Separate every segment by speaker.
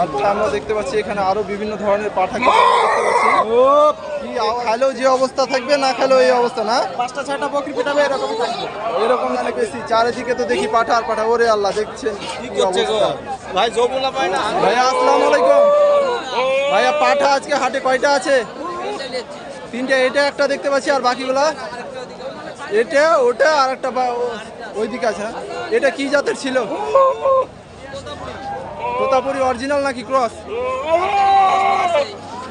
Speaker 1: আচ্ছা আমরা দেখতে পাচ্ছি এখানে আরও বিভিন্ন ধরনের পাঠা দেখতে পাচ্ছি। খালেও যে অবস্থা থাকবে না খালেও এই অবস্থা না?
Speaker 2: পাঁচটা ছয়টা বকরি পিটাবে এরকম
Speaker 1: এরকম বেশি চারিদিকে তো দেখি পাঠা আর পাঠা। ওরে আল্লাহ দেখছেন
Speaker 2: ভাই জবুলা পায় না।
Speaker 1: ভাইয়া আসসালামু আলাইকুম। ভাইয়া পাঠা আজকে হাটে কয়টা আছে? তিনটে এটা একটা দেখতে পাচ্ছি আর বাকিগুলা? এটা ওটা আর একটা বা- ও- ওইদিকে আছে না? এটা কি জাতের ছিল? তোতাপুরি অরিজিনাল নাকি ক্রস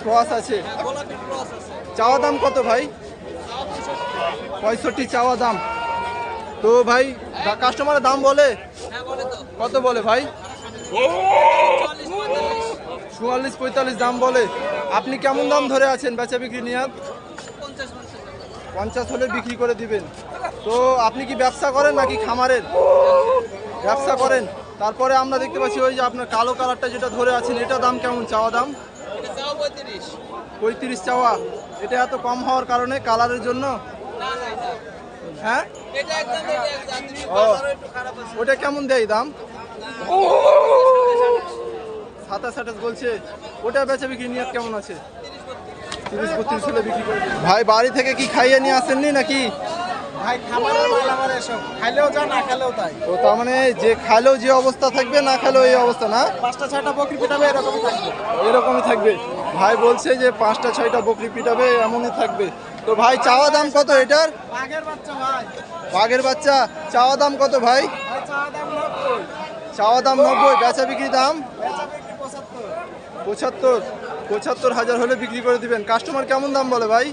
Speaker 1: ক্রস আছে। চাওয়া দাম কত ভাই? পঁয়ষট্টি চাওয়া দাম। তো ভাই কাস্টমারের দাম বলে? কত বলে ভাই? চুয়াল্লিশ পঁয়তাল্লিশ দাম বলে। আপনি কেমন দাম ধরে আছেন বেচা বিক্রি নিয়ে? পঞ্চাশ হলে বিক্রি করে দিবেন। তো আপনি কি ব্যবসা করেন নাকি খামারের? ব্যবসা করেন? তারপরে আমরা দেখতে পাচ্ছি ওই যে আপনার কালো কালারটা যেটা ধরে আছেন, এটা দাম কেমন? চাওয়া দাম? পঁয়ত্রিশ চাওয়া। এটা এত কম হওয়ার কারণে কালারের জন্য? হ্যাঁ? ওটা কেমন দেয় দাম? সাতাশ আঠাশ বলছে। ওটা বেচা বিক্রি নিয়ত কেমন আছে? বিক্রি করে ভাই, বাড়ি থেকে কি খাইয়ে নিয়ে আসেননি নাকি?
Speaker 2: ভাই খাবারের মাল আমার এসব। খাইলেও যা না খেলেও তাই।
Speaker 1: ও তার মানে যে খাইলেও যে অবস্থা থাকবে না এই অবস্থা না?
Speaker 2: পাঁচটা ছয়টা বকরি পিটাবে এরকম থাকবে।
Speaker 1: এরকমই থাকবে। ভাই বলছে যে পাঁচটা ছয়টা বকরি পিটাবে এমনই থাকবে। তো ভাই চাওয়া দাম কত এটার?
Speaker 2: বাঘের বাচ্চা ভাই।
Speaker 1: বাঘের বাচ্চা চাওয়া দাম কত ভাই? চাওয়া দাম নব্বই। বেচা বিক্রি দাম?
Speaker 2: পঁচাত্তর।
Speaker 1: পঁচাত্তর হাজার হলে বিক্রি করে দিবেন। কাস্টমার কেমন দাম বলে ভাই?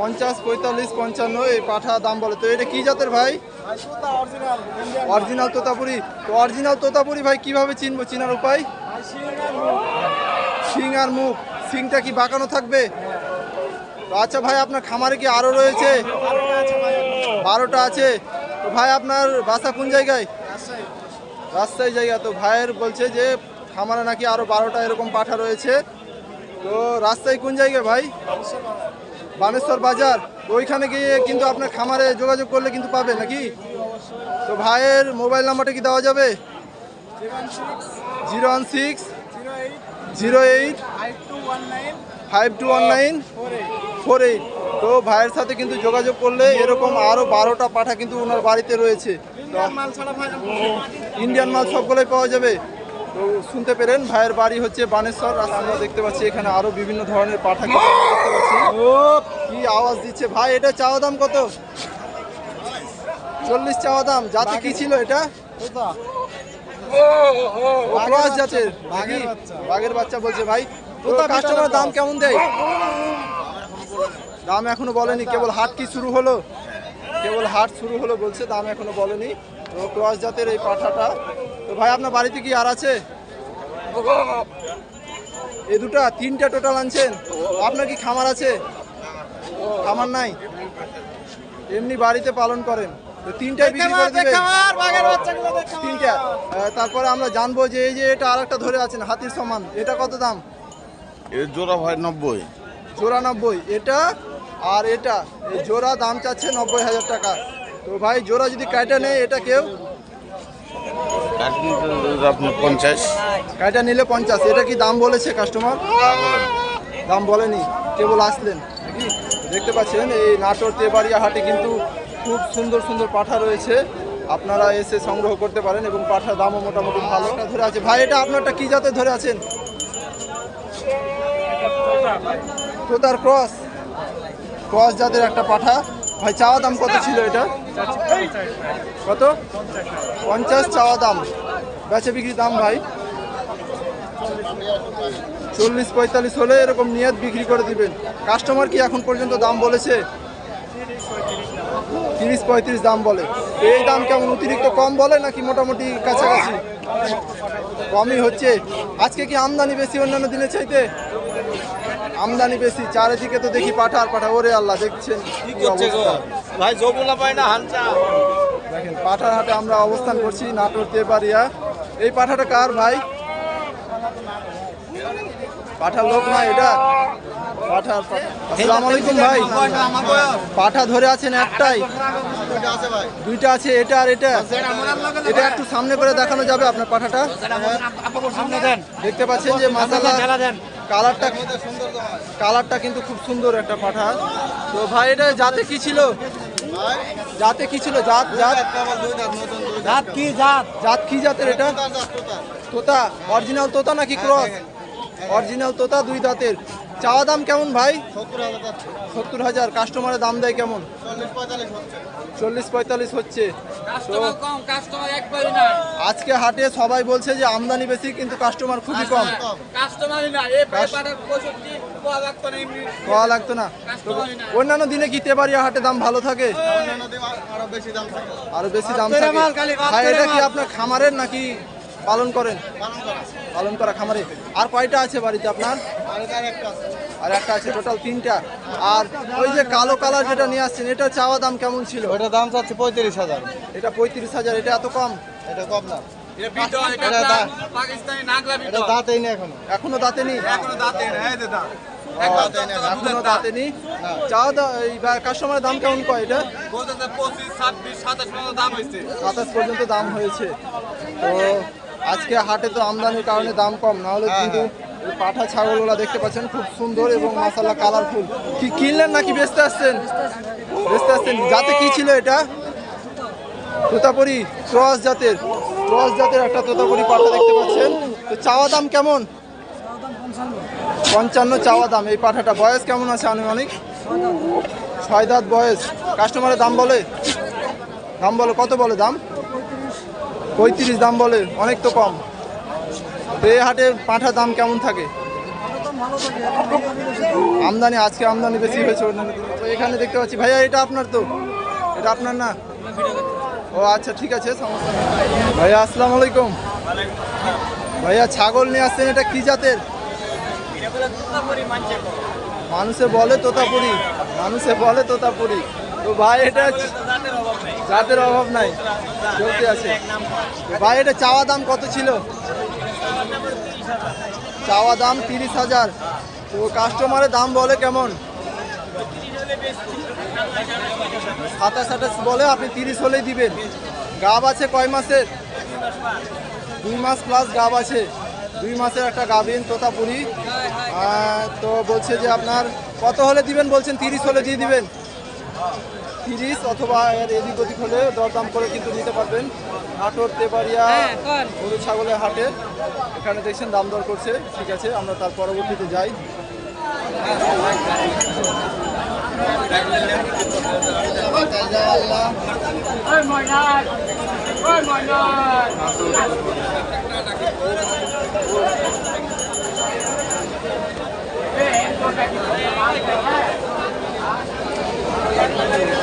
Speaker 2: পঞ্চাশ পঁয়তাল্লিশ পঞ্চান্ন।
Speaker 1: এই পাঠা দাম বলে। তো এটা কি জাতের ভাই?
Speaker 2: অরিজিনাল
Speaker 1: তোতাপুরি। তো অরিজিনাল তোতাপুরি ভাই কীভাবে চিনবো? চিনার উপায়? শিং আর মুখ। শিংটা কি বাঁকানো থাকবে? তো আচ্ছা ভাই আপনার খামারে কি আরও রয়েছে?
Speaker 2: বারোটা আছে ভাই
Speaker 1: তো ভাই আপনার বাসা কোন জায়গায়?
Speaker 2: রাজশাহী
Speaker 1: জায়গা। তো ভাইয়ের বলছে যে খামারে নাকি আরও বারোটা এরকম পাঠা রয়েছে। তো রাস্তায় কোন জায়গায় ভাই? বানেশ্বর বাজার। ওইখানে গিয়ে কিন্তু আপনার খামারে যোগাযোগ করলে কিন্তু পাবে নাকি? তো ভাইয়ের মোবাইল নাম্বারটা কি দেওয়া যাবে? Zero one six
Speaker 2: zero eight five two one nine four eight.
Speaker 1: তো ভাইয়ের সাথে কিন্তু যোগাযোগ করলে এরকম আরও বারোটা পাঠা কিন্তু ওনার বাড়িতে রয়েছে।
Speaker 2: ইন্ডিয়ান মাল
Speaker 1: সবগুলোই পাওয়া যাবে। তো শুনতে পেরেন ভাইয়ের বাড়ি হচ্ছে বানেশ্বর রাস্তা আমরা দেখতে পাচ্ছি এখানে আরও বিভিন্ন ধরনের পাঠা দেখতে পাচ্ছি। কি আওয়াজ দিচ্ছে? ভাই এটা চাওয়া দাম কত? চল্লিশ চাওয়া দাম যাতে কি ছিল এটা? ক্রস জাতের
Speaker 2: বাঘের? বাচ্চা।
Speaker 1: বলছে ভাই কাস্টমার দাম কেমন দেয়? দাম এখনও বলেনি কেবল হাট কি শুরু হলো? কেবল হাট শুরু হলো বলছে দাম এখনও বলেনি। তো ক্রস জাতের এই পাঠাটা। তো ভাই আপনার বাড়িতে কি আর আছে? এই দুটা তিনটা টোটাল আনছেন? আপনার কি খামার আছে? খামার নাই? এমনি বাড়িতে পালন করেন। তো তিনটাই বিক্রি করে দিবেন। তিনটা। তারপরে আমরা জানব যে এই যে এটা আরেকটা ধরে আছেন হাতির সমান। এটা কত দাম?
Speaker 3: এর জোড়া ভাই নব্বই।
Speaker 1: জোড়া নব্বই। এটা আর এটা এই জোড়া দাম চাচ্ছে নব্বই হাজার টাকা। তো ভাই জোড়া যদি কাইটা নেয় এটা কেউ?
Speaker 3: পঞ্চাশ।
Speaker 1: কাইটা নিলে পঞ্চাশ। এটা কি দাম বলেছে কাস্টমার দাম বলেনি। কেবল আসলেন। নাকি? দেখতে পাচ্ছেন এই নাটোর তেবাড়িয়া হাটে কিন্তু খুব সুন্দর সুন্দর পাঠা রয়েছে। আপনারা এসে সংগ্রহ করতে পারেন এবং পাঠার দামও মোটামুটি ভালো। ধরে আছে। ভাই এটা আপনারটা কি জাতে ধরে আছেন? তোতার ক্রস। ক্রস জাতের একটা পাঠা। ভাই, চাওয়া দাম কত ছিল এটা? কত? পঞ্চাশ চাওয়া দাম। বেচে বিক্রি দাম ভাই। চল্লিশ পঁয়তাল্লিশ হলে এরকম নিয়ত বিক্রি করে দিবেন। কাস্টমার কি এখন পর্যন্ত দাম বলেছে? তিরিশ পঁয়ত্রিশ দাম বলে। এই দাম কেমন, অতিরিক্ত কম বলে নাকি মোটামুটি কাছাকাছি? কমই হচ্ছে। আজকে কি আমদানি বেশি অন্যান্য দিনের চাইতে? আমদানি বেশি চারিদিকে তো দেখি পাঠা আর পাঠা ওরে আল্লাহ দেখছেন কি অবস্থা।
Speaker 2: ভাই জবুলা পায় না হালচা
Speaker 1: দেখেন পাঠার হাটে আমরা অবস্থান করছি নাটোর তেবাড়িয়া। এই পাঠাটা কার ভাই? পাঠার লোক না এটা? পাঠা আসসালামু আলাইকুম ভাই। পাঠা ধরে আছেন একটাই। দুইটা আছে এটা আর এটা। এটা একটু সামনে করে দেখানো যাবে আপনার পাঠাটা? দেখতে পাচ্ছেন যে মাসালা কালারটা কালারটা কিন্তু খুব সুন্দর একটা পাঠা তো ভাই এটা জাতে কি ছিল? জাতে কি ছিল? জাত জাত?
Speaker 2: জাত কি জাত?
Speaker 1: জাত কি জাতের এটা? তোতা অরিজিনাল তোতা? নাকি ক্রস অরিজিনাল তোতা দুই দাঁতের চাওয়া দাম কেমন ভাই? সত্তর হাজার কাস্টমারের দাম দেয় কেমন? চল্লিশ পঁয়তাল্লিশ হচ্ছে। তো
Speaker 4: কম কাস্টমার একবারই নাই।
Speaker 1: আজকে হাটে সবাই বলছে যে আমদানি বেশি কিন্তু কাস্টমার খুবই কম।
Speaker 4: পাওয়া লাগতো না
Speaker 1: অন্যান্য দিনে কি তেবাড়িয়া হাটে দাম ভালো থাকে? আরও বেশি দাম থাকে। ভাই এটা কি আপনার খামারের নাকি পালন করেন? পালন করা খামারে। আর কয়টা আছে বাড়িতে আপনার? আর একটা আছে টোটাল তিনটা। আর ওই যে কালো কালার যেটা নিয়ে আসছেন এটা চাওয়া দাম কেমন ছিল?
Speaker 2: দাম চাচ্ছে পঁয়ত্রিশ হাজার।
Speaker 1: এটা পঁয়ত্রিশ হাজার এটা এত কম?
Speaker 2: এটা কম না। এখনও।
Speaker 1: এখনও দাঁতে নি
Speaker 4: এখনও দাঁতে না এই যে দাঁত।
Speaker 1: এখনও দাঁতে নি। চাওয়া দাম কাস্টমারের দাম কেমন কয় এটা?
Speaker 4: সাতাশ পর্যন্ত দাম হয়েছে।
Speaker 1: সাতাশ পর্যন্ত দাম হয়েছে। তো আজকে হাটে তো আমদানির কারণে দাম কম। না হলে কিন্তু এই পাঠা ছাগলগুলো দেখতে পাচ্ছেন, খুব সুন্দর এবং মাসালা কালারফুল কি কিনলেন নাকি বেচতে আসছেন? বেচতে আসছেন। যাতে কি ছিল এটা? তোতাপুরি, ক্রস জাতের। ক্রস জাতের একটা তোতাপুরি পাঠা দেখতে পাচ্ছেন। তো চাওয়া দাম কেমন? পঞ্চান্ন চাওয়া দাম। এই পাঠাটা বয়স কেমন আছে আনুমানিক? ছয় দাঁত বয়স। কাস্টমারের দাম বলে? দাম বলে, কত বলে দাম? পঁয়ত্রিশ দাম বলে, অনেক তো কম। তো হাটে পাঁঠার দাম কেমন থাকে? আমদানি, আজকে আমদানি বেশি হয়েছে। তো এখানে দেখতে পাচ্ছি, ভাইয়া, এটা আপনার তো? এটা আপনার না? ও আচ্ছা ঠিক আছে, সমস্যা ভাইয়া, আসসালামু আলাইকুম। ভাইয়া, ছাগল নিয়ে আসছেন, এটা কি জাতের? মানুষে বলে তোতাপুরি। মানুষে বলে তোতাপুরি। তো ভাই, এটা জাতের অভাব নাই। চলতে আছে। ভাই, এটা চাওয়া দাম কত ছিল? চাওয়া দাম তিরিশ হাজার। তো কাস্টমারের দাম বলে কেমন? সাতাশ আঠাশ বলে আপনি তিরিশ হলেই দিবেন। গাব আছে কয় মাসের? দুই মাস প্লাস গাব আছে। দুই মাসের একটা গাভিন তোতাপুরি। তো বলছে যে আপনার কত হলে দিবেন? বলছেন তিরিশ হলে দিয়ে দিবেন। ফিরিজ অথবা এর এদিক ওদিক হলে দরদাম করে কিন্তু নিতে পারবেন। হাটর তেবাড়িয়া হ্যাঁ, গরু ছাগলের হাটে। এখানে দেখছেন দাম দর করছে। ঠিক আছে আমরা তার পরবর্তীতে যাই। Thank you.